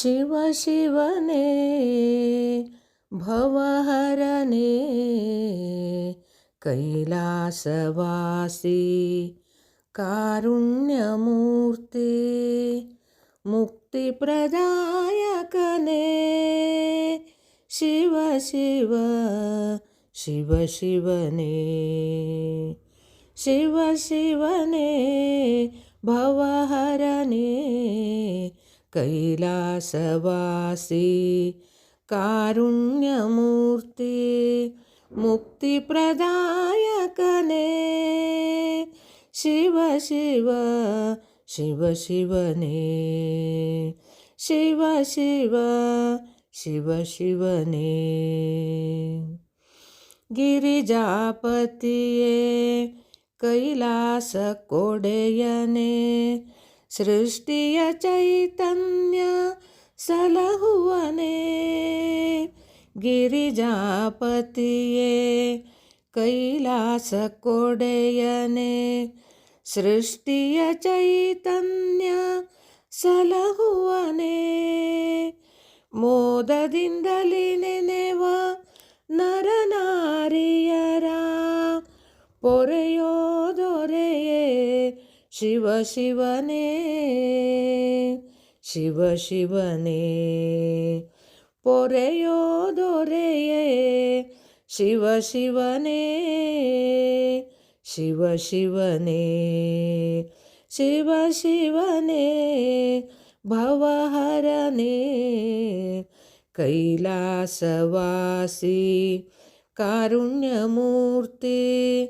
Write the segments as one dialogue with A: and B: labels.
A: शिव शिवने भवहरणे कैलासवासी कारुण्यमूर्ते मुक्तिप्रदायकने शिव शिव शिव शिवने शिव शिवने भवहरणे कैलासवासी कारुण्यमूर्ती मुक्तिप्रदायकने। शिव शिव शिव शिवने। शिव शिव शिव शिवने। गिरिजापतिये कैलास सृष्टिय चैतन्य सलहुवने। गिरिजापतिये कैलासकोडयने। सृष्टिय चैतन्य सलहुवने। मोददिन्दलि शिव शिवने शिव शिवने. पोरेयो दोरे ये शिव शिवने शिव शिवने. शिव शिवने भवहरने कैलासवासी कारुण्यमूर्ति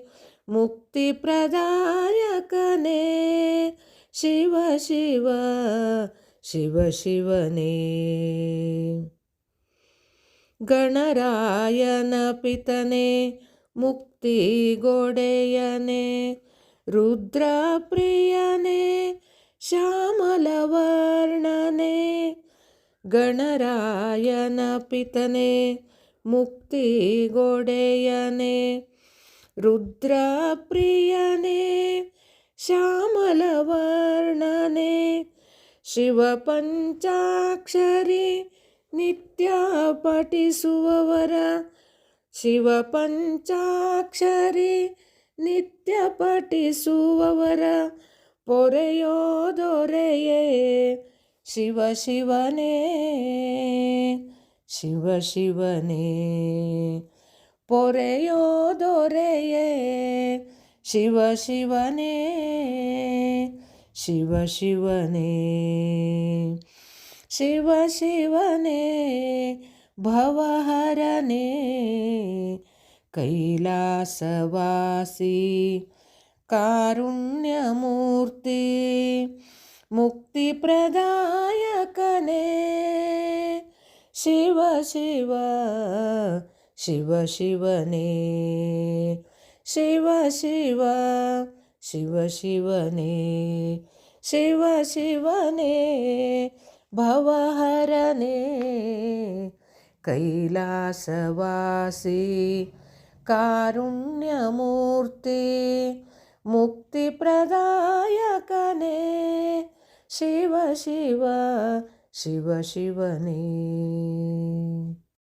A: मुक्तिप्रदायकने शिव शिव शिव शिवने. गणरायन पितने मुक्तिगोडेयने रुद्रप्रियने श्यामलवर्णने. गणरायन पितने ರುದ್ರಪ್ರಿಯನೇ, ಶ್ಯಾಮಲವರ್ಣನೆ, ಶಿವಪಂಚಾಕ್ಷರಿ ನಿತ್ಯ ಪಠಿಸುವವರ, ಶಿವಪಂಚಾಕ್ಷರಿ ನಿತ್ಯ ಪಠಿಸುವವರ, ಪೊರೆಯೋ ದೊರೆಯೇ, ಶಿವ ಶಿವನೇ ಶಿವ ಶಿವನೇ, ಪೊರೆಯೋ शिव शिवने शिव शिवने शिव शिवने भवहरने कैलासवासी कारुण्यमूर्ति मुक्तिप्रदायकने शिव शिव शिव शिवने। शिव शिव शिव शिवने शिव शिवने भवहरणे कैलासवासी कारुण्यमूर्ती मुक्तिप्रदायकने शिव शिव शिव शिवने।